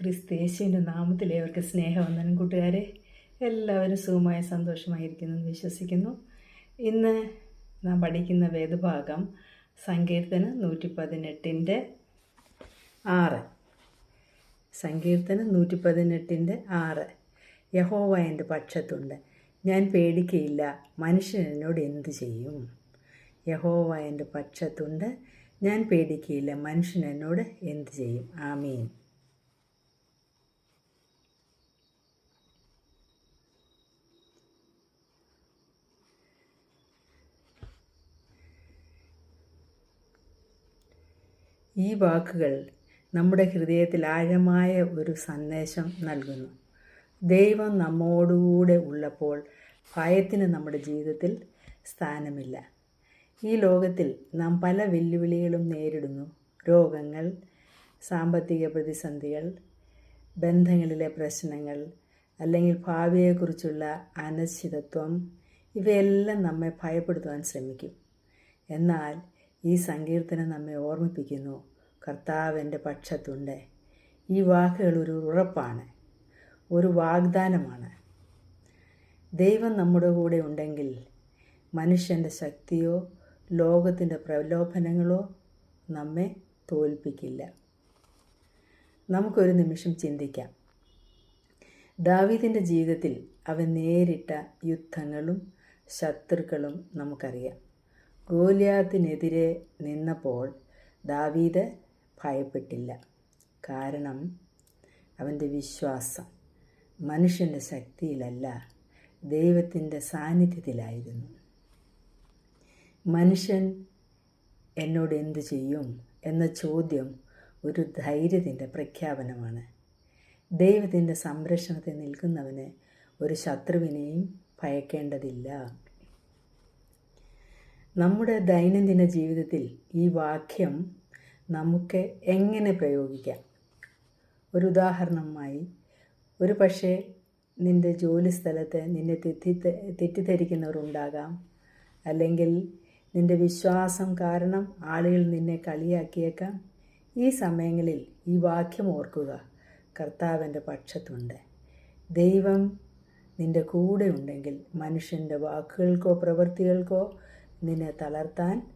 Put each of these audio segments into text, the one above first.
ക്രിസ്തേശുവിന്റെ നാമത്തിൽ ഏവർക്ക് സ്നേഹവന്ദനം കൂട്ടുകാരെ എല്ലാവരും സുഖമായ സന്തോഷമായിരിക്കുന്നു എന്ന് വിശ്വസിക്കുന്നു. ഇന്ന് നാം പഠിക്കുന്ന വേദഭാഗം സങ്കീർത്തനം നൂറ്റി പതിനെട്ടിന്റെ ആറ്. സങ്കീർത്തനം നൂറ്റി പതിനെട്ടിന്റെ ആറ്. യഹോവ എന്റെ പക്ഷത്തുണ്ട്. ഞാൻ പേടിക്കയില്ല. മനുഷ്യൻ എന്നോട് എന്തു ചെയ്യും? യഹോവ എന്റെ പക്ഷത്തുണ്ട്. ഞാൻ പേടിക്കയില്ല. മനുഷ്യൻ എന്നോട് എന്തു ചെയ്യും? ആമീൻ. ഈ വാക്കുകൾ നമ്മുടെ ഹൃദയത്തിൽ ആഴമായ ഒരു സന്ദേശം നൽകുന്നു. ദൈവം നമ്മോടുകൂടെ ഉള്ളപ്പോൾ ഭയത്തിന് നമ്മുടെ ജീവിതത്തിൽ സ്ഥാനമില്ല. ഈ ലോകത്തിൽ നാം പല വെല്ലുവിളികളും നേരിടുന്നു. രോഗങ്ങൾ സാമ്പത്തിക പ്രതിസന്ധികൾ ബന്ധങ്ങളിലെ പ്രശ്നങ്ങൾ അല്ലെങ്കിൽ ഭാവിയെക്കുറിച്ചുള്ള അനിശ്ചിതത്വം ഇവയെല്ലാം നമ്മെ ഭയപ്പെടുത്തുവാൻ ശ്രമിക്കും. എന്നാൽ ഈ സങ്കീർത്തനം നമ്മെ ഓർമ്മിപ്പിക്കുന്നു. കർത്താവ് എന്റെ പക്ഷത്തുണ്ട്. ഈ വാക്കുകൾ ഒരു ഉറപ്പാണ് ഒരു വാഗ്ദാനമാണ്. ദൈവം നമ്മുടെ കൂടെ ഉണ്ടെങ്കിൽ മനുഷ്യന്റെ ശക്തിയോ ലോകത്തിന്റെ പ്രലോഭനങ്ങളോ നമ്മെ തോൽപ്പിക്കില്ല. നമുക്കൊരു നിമിഷം ചിന്തിക്കാം. ദാവീദിന്റെ ജീവിതത്തിൽ അവൻ നേരിട്ട യുദ്ധങ്ങളും ശത്രുക്കളും നമുക്കറിയാം. ഗോലിയാത്തിനെതിരെ നിന്നപ്പോൾ ദാവീദ് ഭയപ്പെട്ടില്ല. കാരണം അവന്റെ വിശ്വാസം മനുഷ്യന്റെ ശക്തിയിലല്ല ദൈവത്തിന്റെ സാന്നിധ്യത്തിലായിരുന്നു. മനുഷ്യൻ എന്നോട് എന്തു ചെയ്യും എന്ന ചോദ്യം ഒരു ധൈര്യത്തിന്റെ പ്രഖ്യാപനമാണ്. ദൈവത്തിന്റെ സംരക്ഷണത്തിൽ നിൽക്കുന്നവന് ഒരു ശത്രുവിനെയും ഭയക്കേണ്ടതില്ല. നമ്മുടെ ദൈനംദിന ജീവിതത്തിൽ ഈ വാക്യം നമുക്ക് എങ്ങനെ പ്രയോഗിക്കാം? ഒരു ഉദാഹരണമായി ഒരു പക്ഷേ നിന്റെ ജോലി സ്ഥലത്ത് നിന്നെ തെറ്റി തെറ്റിദ്ധരിക്കുന്നവരുണ്ടാകാം. അല്ലെങ്കിൽ നിന്റെ വിശ്വാസം കാരണം ആളുകൾ നിന്നെ കളിയാക്കിയേക്കാം. ഈ സമയങ്ങളിൽ ഈ വാക്യം ഓർക്കുക. കർത്താവിന്റെ പക്ഷത്തുണ്ട്. ദൈവം നിന്റെ കൂടെ ഉണ്ടെങ്കിൽ മനുഷ്യന്റെ വാക്കുകൾക്കോ പ്രവൃത്തികൾക്കോ നിന്നെ തളർത്താൻ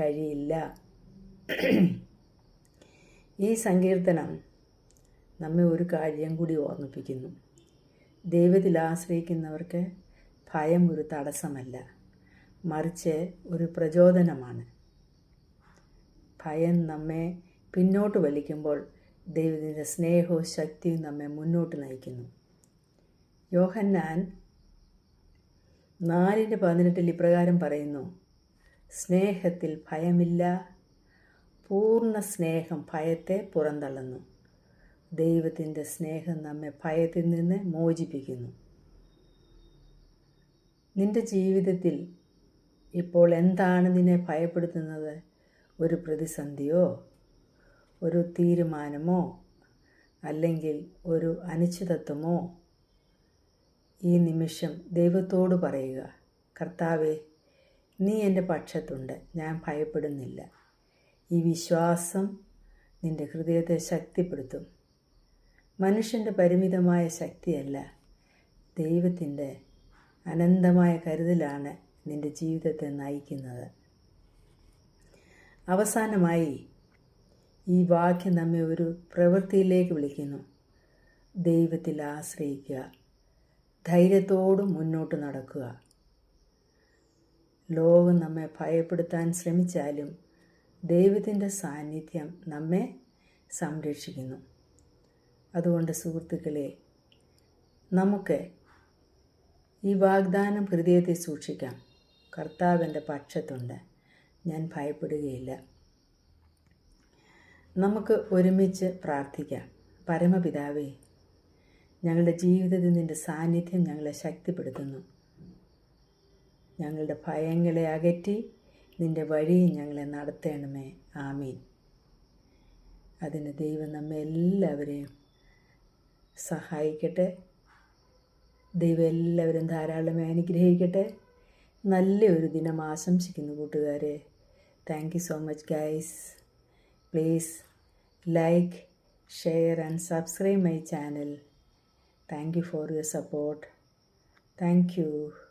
കഴിയില്ല. ഈ സങ്കീർത്തനം നമ്മെ ഒരു കാര്യം കൂടി ഓർമ്മിപ്പിക്കുന്നു. ദൈവത്തിൽ ആശ്രയിക്കുന്നവർക്ക് ഭയം ഒരു തടസ്സമല്ല. മറിച്ച് ഒരു പ്രചോദനമാണ്. ഭയം നമ്മെ പിന്നോട്ട് വലിക്കുമ്പോൾ ദൈവത്തിന്റെ സ്നേഹവും ശക്തിയും നമ്മെ മുന്നോട്ട് നയിക്കുന്നു. യോഹന്നാൻ നാലിന്റെ പതിനെട്ടിൽ ഇപ്രകാരം പറയുന്നു സ്നേഹത്തിൽ ഭയമില്ല പൂർണ സ്നേഹം ഭയത്തെ പുറന്തള്ളുന്നു. ദൈവത്തിന്റെ സ്നേഹം നമ്മെ ഭയത്തിൽ നിന്ന് മോചിപ്പിക്കുന്നു. നിന്റെ ജീവിതത്തിൽ ഇപ്പോൾ എന്താണ് നിന്നെ ഭയപ്പെടുത്തുന്നത്? ഒരു പ്രതിസന്ധിയോ? ഒരു തീരുമാനമോ? അല്ലെങ്കിൽ ഒരു അനിശ്ചിതത്വമോ? ഈ നിമിഷം ദൈവത്തോട് പറയുക കർത്താവെ നീ എന്റെ പക്ഷത്തുണ്ട്. ഞാൻ ഭയപ്പെടുന്നില്ല. ഈ വിശ്വാസം നിന്റെ ഹൃദയത്തെ ശക്തിപ്പെടുത്തും. മനുഷ്യന്റെ പരിമിതമായ ശക്തിയല്ല ദൈവത്തിന്റെ അനന്തമായ കരുതലാണ് നിന്റെ ജീവിതത്തെ നയിക്കുന്നത്. അവസാനമായി ഈ വാക്യം നമ്മെ ഒരു പ്രവൃത്തിയിലേക്ക് വിളിക്കുന്നു. ദൈവത്തിൽ ആശ്രയിക്കുക ധൈര്യത്തോടും മുന്നോട്ട് നടക്കുക. ലോകം നമ്മെ ഭയപ്പെടുത്താൻ ശ്രമിച്ചാലും ദൈവത്തിന്റെ സാന്നിധ്യം നമ്മെ സംരക്ഷിക്കുന്നു. അതുകൊണ്ട് സുഹൃത്തുക്കളെ നമുക്ക് ഈ വാഗ്ദാനം ഹൃദയത്തിൽ സൂക്ഷിക്കാം. കർത്താവിന്റെ പക്ഷത്തുണ്ട്. ഞാൻ ഭയപ്പെടുകയില്ല. നമുക്ക് ഒരുമിച്ച് പ്രാർത്ഥിക്കാം. പരമപിതാവേ ഞങ്ങളുടെ ജീവിതത്തിൽ നിന്റെ സാന്നിധ്യം ഞങ്ങളെ ശക്തിപ്പെടുത്തുന്നു. ഞങ്ങളുടെ ഭയങ്ങളെ അകറ്റി നിന്റെ വഴിയിൽ ഞങ്ങളെ നടത്തണമേ. ആമീൻ. അതിന് ദൈവം നമ്മെ എല്ലാവരെയും സഹായിക്കട്ടെ. ദൈവം എല്ലാവരും ധാരാളമായി അനുഗ്രഹിക്കട്ടെ. നല്ലൊരു ദിനം ആശംസിക്കുന്നു കൂട്ടുകാരെ. Thank you so much guys please like share and subscribe my channel thank you for your support thank you.